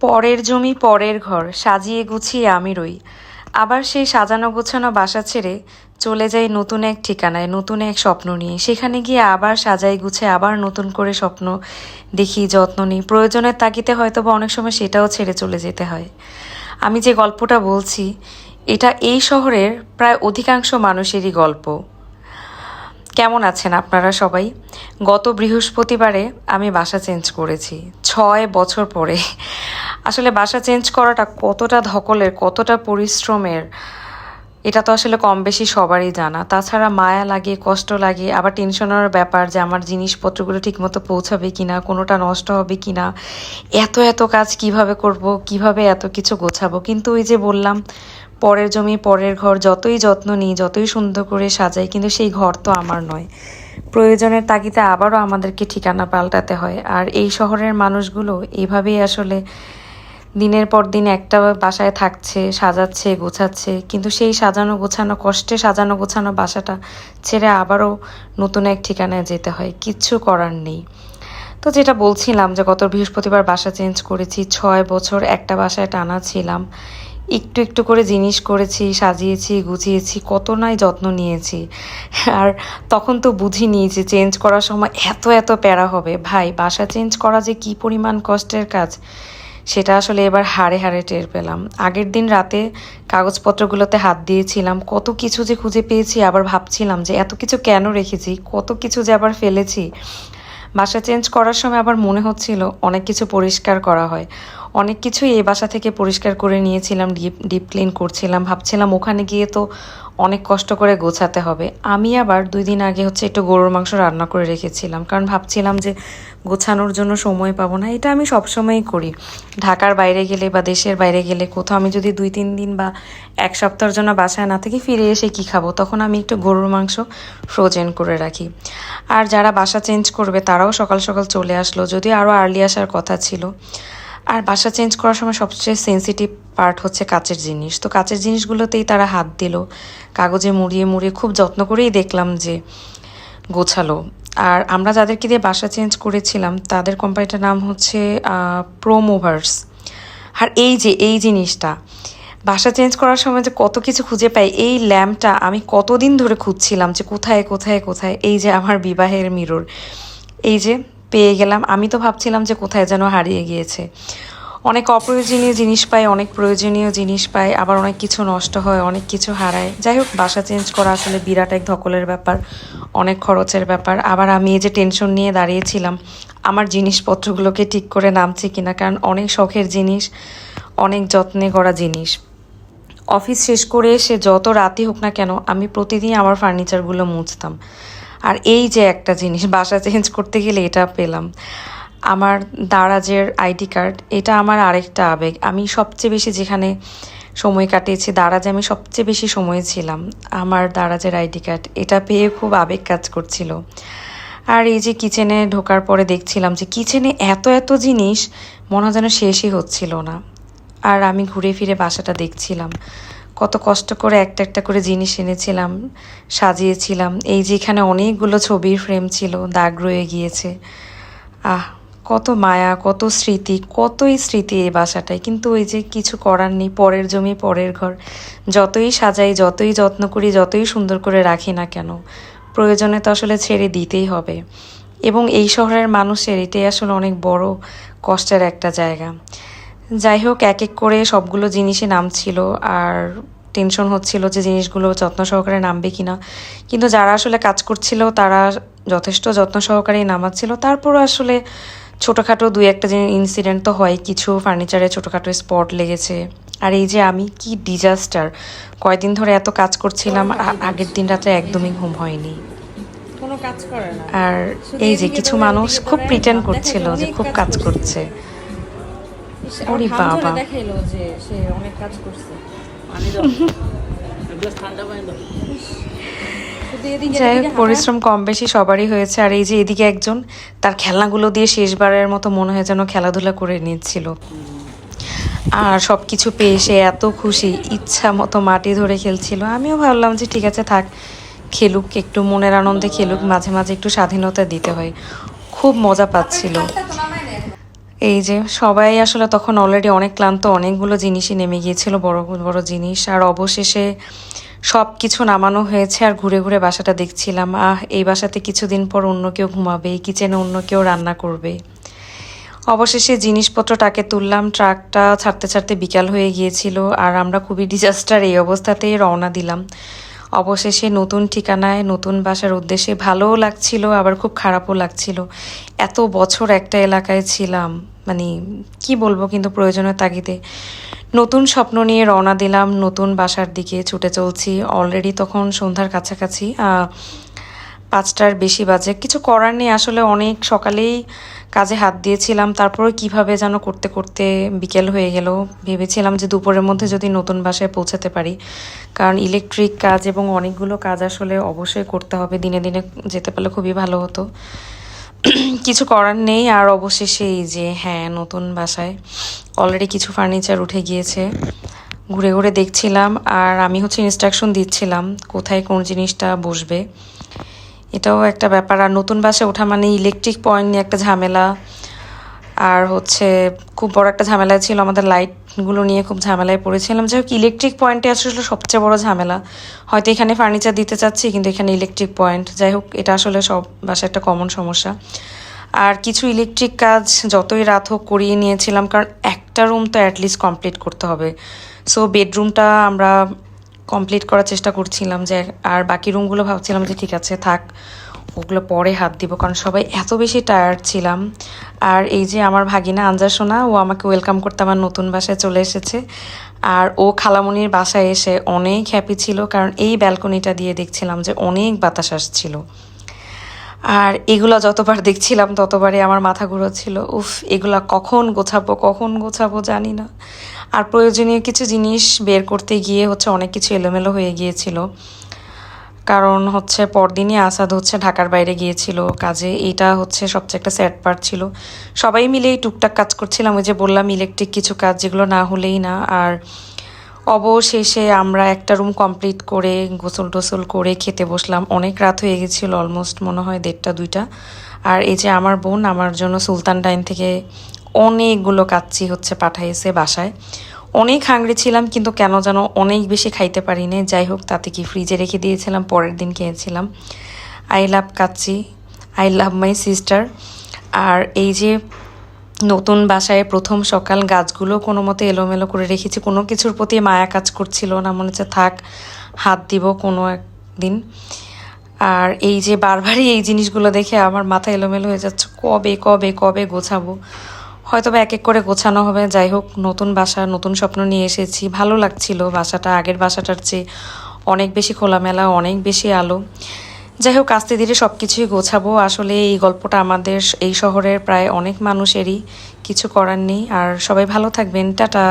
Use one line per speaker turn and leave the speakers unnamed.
পরের জমি পরের ঘর, সাজিয়ে গুছিয়ে আমি রই। আবার সেই সাজানো গোছানো বাসা ছেড়ে চলে যাই নতুন এক ঠিকানায়, নতুন এক স্বপ্ন নিয়ে। সেখানে গিয়ে আবার সাজাই গুছে, আবার নতুন করে স্বপ্ন দেখি, যত্ন নিই। প্রয়োজনের তাগিতে হয়তো বা অনেক সময় সেটাও ছেড়ে চলে যেতে হয়। আমি যে গল্পটা বলছি, এটা এই শহরের প্রায় অধিকাংশ মানুষেরই গল্প। কেমন আছেন আপনারা সবাই? গত বৃহস্পতিবারে আমি বাসা চেঞ্জ করেছি, ছয় বছর পরে। আসলে বাসা চেঞ্জ করাটা কতটা ধকলের, কতটা পরিশ্রমের, এটা তো আসলে কম বেশি সবারই জানা। তাছাড়া মায়া লাগে, কষ্ট লাগে, আবার টেনশনের ব্যাপার যে আমার জিনিসপত্রগুলো ঠিকমতো পৌঁছাবে কি না কোনোটা নষ্ট হবে কি না এত এত কাজ কীভাবে করব, কীভাবে এত কিছু গোছাবো? কিন্তু ওই যে বললাম, পরের জমি, পরের ঘর, যতই যত্ন নিই, যতই সুন্দর করে সাজাই, কিন্তু সেই ঘর তো আমার নয়। প্রয়োজনের তাগিদে আবারও আমাদেরকে ঠিকানা পাল্টাতে হয়। আর এই শহরের মানুষগুলো এইভাবেই আসলে দিনের পর দিন একটা বাসায় থাকছে, সাজাচ্ছে, গোছাচ্ছে। কিন্তু সেই সাজানো গোছানো কষ্টে সাজানো গোছানো বাসাটা ছেড়ে আবারও নতুন এক ঠিকানায় যেতে হয়। কিচ্ছু করার নেই। তো যেটা বলছিলাম যে গত বৃহস্পতিবার বাসা চেঞ্জ করেছি, ছয় বছর একটা বাসায় টানা ছিলাম। একটু একটু করে জিনিস করেছি, সাজিয়েছি, গুছিয়েছি, কত নাই যত্ন নিয়েছি। আর তখন তো বুঝিনি যে চেঞ্জ করার সময় এত এত প্যারা হবে। ভাই, বাসা চেঞ্জ করা যে কি পরিমাণ কষ্টের কাজ। সেটা আসলে এবার হাড়ে হাড়ে টের পেলাম। আগের দিন রাতে কাগজপত্রগুলোতে হাত দিয়েছিলাম, কত কিছু যে খুঁজে পেয়েছি, আবার ভাবছিলাম যে এত কিছু কেন রেখেছি, কত কিছু যে আবার ফেলেছি। বাসা চেঞ্জ করার সময় আবার মনে হচ্ছিল অনেক কিছু পরিষ্কার করা হয়। অনেক কিছুই এই বাসা থেকে পরিষ্কার করে নিয়েছিলাম, ডিপ ডিপ ক্লিন করছিলাম। ভাবছিলাম ওখানে গিয়ে তো অনেক কষ্ট করে গোছাতে হবে। আমি আবার দুই দিন আগে হচ্ছে একটু গরুর মাংস রান্না করে রেখেছিলাম। কারণ ভাবছিলাম যে গোছানোর জন্য সময় পাবো না, এটা আমি সবসময়ই করি। ঢাকার বাইরে গেলে বা দেশের বাইরে গেলে কোথাও আমি যদি দুই, তিন দিন বা এক সপ্তাহের জন্য বাসায় না থেকে ফিরে এসে কি খাব, তখন আমি একটু গরুর মাংস ফ্রোজেন করে রাখি। আর যারা বাসা চেঞ্জ করবে তারাও সকাল সকাল চলে আসলো, যদিও আরও আর্লি আসার কথা ছিল। আর বাসা চেঞ্জ করার সময় সবচেয়ে সেন্সিটিভ পার্ট হচ্ছে কাচের জিনিস। তো কাচের জিনিসগুলোতেই তারা হাত দিল। কাগজে মুড়িয়ে মুড়িয়ে খুব যত্ন করেই দেখলাম যে গোছালো। আর আমরা যাদেরকে দিয়ে বাসা চেঞ্জ করেছিলাম, তাদের কোম্পানিটার নাম হচ্ছে প্রোমোভার্স আর এই যে, এই জিনিসটা, বাসা চেঞ্জ করার সময় যে কত কিছু খুঁজে পাই, এই ল্যাম্পটা আমি কতদিন ধরে খুঁজছিলাম যে কোথায় কোথায় কোথায়, এই যে আমার বিবাহের মিরর এই যে পেয়ে গেলাম। আমি তো ভাবছিলাম যে কোথায় যেন হারিয়ে গিয়েছে। অনেক অপ্রয়োজনীয় জিনিস পাই, অনেক প্রয়োজনীয় জিনিস পাই, আবার অনেক কিছু নষ্ট হয়, অনেক কিছু হারায়। যাই হোক, বাসা চেঞ্জ করা আসলে বিরাট এক ধকলের ব্যাপার, অনেক খরচের ব্যাপার। আবার আমি এই যে টেনশন নিয়ে দাঁড়িয়েছিলাম, আমার জিনিসপত্রগুলোকে ঠিক করে নামছে কিনা, কারণ অনেক শখের জিনিস, অনেক যত্নে করা জিনিস। অফিস শেষ করে এসে যত রাতই হোক না কেন, আমি প্রতিদিন আমার ফার্নিচারগুলো মুছতাম। আর এই যে একটা জিনিস, বাসা চেঞ্জ করতে গেলে এটা পেলাম। আমার দারাজের আইডি কার্ড, এটা আমার আরেকটা আবেগ। আমি সবচেয়ে বেশি যেখানে সময় কাটিয়েছি, দারাজে আমি সবচেয়ে বেশি সময় ছিলাম, আমার দারাজের আইডি কার্ড। এটা পেয়ে খুব আবেগ কাজ করছিল। আর এই যে কিচেনে ঢোকার পরে দেখছিলাম যে কিচেনে এত এত জিনিস, মনে যেন শেষই হচ্ছিল না। আর আমি ঘুরে ফিরে বাসাটা দেখছিলাম। কত কষ্ট করে একটা একটা করে জিনিস এনেছিলাম, সাজিয়েছিলাম। এই যে এখানে অনেকগুলো ছবির ফ্রেম ছিল, দাগ রয়ে গিয়েছে। আহ, কত মায়া, কত স্মৃতি, কতই স্মৃতি এই বাসাটায়। কিন্তু ওই যে কিছু করার নেই, পরের জমি, পরের ঘর। যতই সাজাই, যতই যত্ন করি, যতই সুন্দর করে রাখি না কেন, প্রয়োজনে তো আসলে ছেড়ে দিতেই হবে। এবং এই শহরের মানুষের এটাই আসলে অনেক বড় কষ্টের একটা জায়গা। যাই হোক এক এক করে সবগুলো জিনিসই নামছিল আর টেনশন হচ্ছিল যে জিনিসগুলো যত্ন সহকারে নামবে কিনা। কিন্তু যারা আসলে কাজ করছিল তারা যথেষ্ট যত্ন সহকারেই নামাচ্ছিল। তারপরও আসলে ছোটোখাটো দুই একটা জিনিস ইনসিডেন্ট তো হয় কিছু ফার্নিচারে ছোটোখাটো স্পট লেগেছে। আর এই যে আমি কি ডিজাস্টার কয়দিন ধরে এত কাজ করছিলাম আগের দিন রাতে একদমই ঘুম হয়নি।
কোনো কাজ
আর এই যে কিছু মানুষ খুব প্রিটেন্ড করছিল যে খুব
কাজ করছে।
ওরে বাবা।
দেখাইলো যে সে অনেক কাজ করছে।
যাই হোক পরিশ্রম কম বেশি সবারই হয়েছে। আর এই যে এদিকে একজন তার খেলনাগুলো দিয়ে শেষবারের মতো মনে হয় যেন খেলাধুলা করে নিচ্ছিল। আর সব কিছু পেয়ে সে এত খুশি ইচ্ছা মতো মাটি ধরে খেলছিল। আমিও ভাবলাম যে ঠিক আছে থাক খেলুক একটু মনের আনন্দে খেলুক মাঝে মাঝে একটু স্বাধীনতা দিতে হয়। খুব মজা পাচ্ছিল। এই যে সবাই আসলে তখন অলরেডি অনেক ক্লান্ত, অনেকগুলো জিনিসই নেমে গিয়েছিল, বড় বড় জিনিস। আর অবশেষে সব কিছু নামানো হয়েছে আর ঘুরে ঘুরে বাসাটা দেখছিলাম। আহ, এই বাসাতে কিছুদিন পর অন্য কেউ ঘুমাবে, এই কিচেনে অন্য কেউ রান্না করবে। অবশেষে জিনিসপত্রটাকে তুললাম, ট্রাকটা ছাড়তে ছাড়তে বিকাল হয়ে গিয়েছিল। আর আমরা খুবই ডিজাস্টার এই অবস্থাতেই রওনা দিলাম। অবশেষে নতুন ঠিকানায়, নতুন বাসার উদ্দেশ্যে ভালোও লাগছিল, আবার খুব খারাপও লাগছিল। এত বছর একটা এলাকায় ছিলাম মানে কি বলব কিন্তু প্রয়োজনের তাগিদে। নতুন স্বপ্ন নিয়ে রওনা দিলাম, নতুন বাসার দিকে ছুটে চলছি। অলরেডি তখন সন্ধ্যার কাছাকাছি পাঁচটার বেশি বাজে। কিছু করার নেই, আসলে অনেক সকালেই কাজে হাত দিয়েছিলাম তারপরে কীভাবে যেন করতে করতে বিকেল হয়ে গেল। ভেবেছিলাম যে দুপুরের মধ্যে যদি নতুন বাসায় পৌঁছাতে পারি। কারণ ইলেকট্রিক কাজ এবং অনেকগুলো কাজ আসলে অবশ্যই করতে হবে, দিনে দিনে যেতে পারলে খুবই ভালো হতো। কিছু করার নেই, আর অবশেষে এই যে হ্যাঁ নতুন বাসায় অলরেডি কিছু ফার্নিচার উঠে গিয়েছে। ঘুরে ঘুরে দেখছিলাম, আর আমি হচ্ছে ইনস্ট্রাকশন দিচ্ছিলাম, কোথায় কোন জিনিসটা বসবে। এটাও একটা ব্যাপার। আর নতুন বাসে ওঠা মানে ইলেকট্রিক পয়েন্ট নিয়ে একটা ঝামেলা। আর হচ্ছে খুব বড় একটা ঝামেলা ছিল আমাদের লাইটগুলো নিয়ে খুব ঝামেলায় পড়েছিলাম। যাই হোক ইলেকট্রিক পয়েন্টে আসলে সবচেয়ে বড় ঝামেলা। হয়তো এখানে ফার্নিচার দিতে চাচ্ছি, কিন্তু এখানে ইলেকট্রিক পয়েন্ট যাই হোক, এটা আসলে সব বাসায় একটা কমন সমস্যা। আর কিছু ইলেকট্রিক কাজ যতই রাত হোক করিয়ে নিয়েছিলাম, কারণ একটা রুম তো অ্যাটলিস্ট কমপ্লিট করতে হবে। সো বেডরুমটা আমরা কমপ্লিট করার চেষ্টা করছিলাম যে আর বাকি রুমগুলো ভাবছিলাম যে ঠিক আছে, থাক, ওগুলো পরে হাত দিব, কারণ সবাই এত বেশি টায়ার্ড ছিলাম। আর এই যে আমার ভাগিনা আঞ্জা সোনা, ও আমাকে ওয়েলকাম করতে আমার নতুন বাসায় চলে এসেছে। আর ও খালামনির বাসায় এসে অনেক হ্যাপি ছিল, কারণ এই ব্যালকনিটা দিয়ে দেখছিলাম যে অনেক বাতাস আসছিল। আর এগুলো যতবার দেখছিলাম, ততবারই আমার মাথা ঘুরোচ্ছিল। উফ, এগুলা কখন গোছাবো কখন গোছাবো জানি না। আর প্রয়োজনীয় কিছু জিনিস বের করতে গিয়ে হচ্ছে অনেক কিছু এলোমেলো হয়ে গিয়েছিল। কারণ হচ্ছে পরদিনই আসাদ হচ্ছে ঢাকার বাইরে গিয়েছিল কাজে। এটা হচ্ছে সবচেয়ে একটা স্যাড পার্ট ছিল। সবাই মিলেই টুকটাক কাজ করছিলাম, ওই যে বললাম ইলেকট্রিক কিছু কাজ, যেগুলো না হলেই না। আর অবশেষে আমরা একটা রুম কমপ্লিট করে গোসল টোসল করে খেতে বসলাম। অনেক রাত হয়ে গেছিল অলমোস্ট মনে হয় দেড়টা, দুইটা। আর এই যে আমার বোন, আমার জন্য সুলতান ডাইন থেকে অনেকগুলো কাচ্চি হচ্ছে পাঠাইছে বাসায়। অনেক হাংরি ছিলাম, কিন্তু কেন যেন অনেক বেশি খাইতে পারিনি। যাই হোক, তাতে কি ফ্রিজে রেখে দিয়েছিলাম, পরের দিন খেয়েছিলাম। I love kacchi I love my sister আর এই যে নতুন বাসায় প্রথম সকাল গাছগুলো কোনো মতে এলোমেলো করে রেখেছি। কোনো কিছুর প্রতি মায়া কাজ করছিল না, মনে হচ্ছে থাক, হাত দিব কোনো একদিন। আর এই যে বারবারই এই জিনিসগুলো দেখে আমার মাথা এলোমেলো হয়ে যাচ্ছে, কবে কবে কবে গোছাবো? হয়তো বা এক এক করে গোছানো হবে। যাই হোক, নতুন বাসা, নতুন স্বপ্ন নিয়ে এসেছি। ভালো লাগছিল বাসাটা, আগের বাসাটার চেয়ে অনেক বেশি খোলামেলা, অনেক বেশি আলো। যাই হোক, আস্তে ধীরে সব কিছুই গোছাবো। আসলে এই গল্পটা আমাদের, এই শহরের প্রায় অনেক মানুষেরই কিছু করার নেই। আর সবাই ভালো থাকবেন। টাটা।